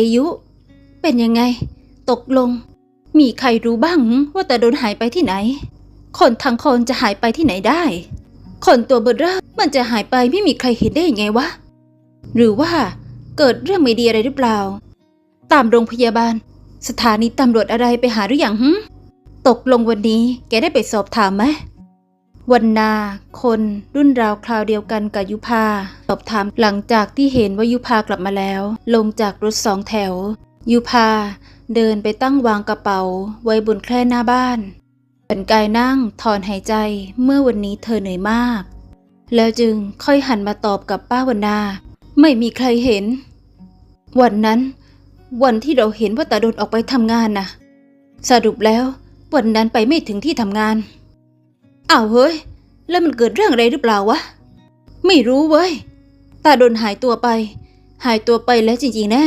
อายุ เป็นยังไง ตกลง มีใครรู้บ้างว่าตาโดนหายไปที่ไหน คนทั้งคนจะหายไปที่ไหนได้ คนตัวเบอร์เร่มันจะหายไปไม่มีใครเห็นได้ยังไงวะ หรือว่าเกิดเรื่องไม่ดีอะไรหรือเปล่า ตามโรงพยาบาล สถานีตำรวจอะไรไปหาหรืออยังหึตกลงวันนี้แกได้ไปสอบถามไหม วันนา คนรุ่นราวคราวเดียวกันกับยุพาสอบถามหลังจากที่เห็นว่ายุพากลับมาแล้ว ลงจากรถสองแถว ยุพาเดินไปตั้งวางกระเป๋า ไว้บนแคร่หน้าบ้านเป็นกายนั่งถอนหายใจเมื่อวันนี้เธอเหนื่อยมาก แล้วจึงค่อยหันมาตอบกับป้าวันนา ไม่มีใครเห็น วันนั้น วันที่เราเห็นว่าตาโดนออกไปทำงานน่ะสรุปแล้ว วันนั้นไปไม่ถึงที่ทำงาน อ้าวเฮ้ย แล้วมันเกิดเรื่องอะไรหรือเปล่าวะ ไม่รู้เว้ย ตาโดนหายตัวไป หายตัวไปแล้วจริงๆแน่